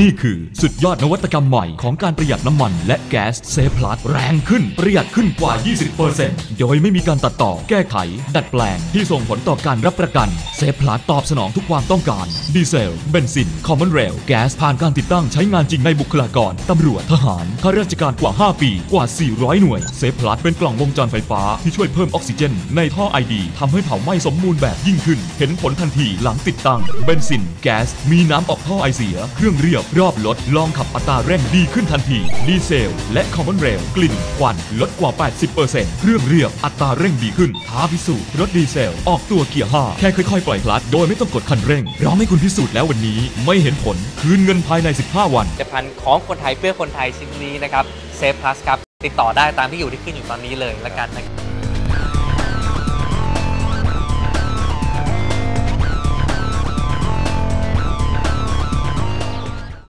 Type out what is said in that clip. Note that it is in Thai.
นี่คือสุดยอดนวัตกรรมใหม่ของการประหยัดน้ำมันและแก๊สเซฟพลัสแรงขึ้น ประหยัดขึ้นกว่า 20%โดยไม่มีการตัดต่อแก้ไข ดัดแปลงที่ส่งผลต่อการรับประกันเซฟพลัสตอบสนองทุกความต้องการ ดีเซล เบนซิน คอมมอนเรล แก๊สผ่านการติดตั้งใช้งานจริงในบุคลากร ตำรวจทหารข้าราชการกว่า 5 ปีกว่า 400 หน่วยเซฟพลัสเป็นกล่องวงจรไฟฟ้าที่ช่วยเพิ่มออกซิเจน ในท่อไอดีทำให้เผาไหม้สมบูรณ์แบบยิ่งขึ้น เห็นผลทันทีหลังติดตั้งเบนซิน แก๊สมีน้ำออกท่อไอเสียเครื่องเรียบรอบรถลองขับอัตราเร่งดีขึ้นทันที ดีเซล และคอมมอนเรลกลิ่นควันลดกว่า 80%เครื่องเรียบอัตราเร่งดีขึ้นท้าพิสูจน์รถดีเซล ออกตัวเกียร์5แค่ค่อยๆ ปล่อยคลัตช์โดยไม่ต้องกดคันเร่ง เราให้คุณพิสูจน์แล้ววันนี้ไม่เห็นผลคืนเงินภายใน 15 วัน ผลิตภัณฑ์ของคนไทยเพื่อคนไทยชิ้นนี้นะครับเซฟพลัสครับ ติดต่อได้ตามที่อยู่ที่ขึ้นอยู่ตอนนี้เลยละกันนะครับ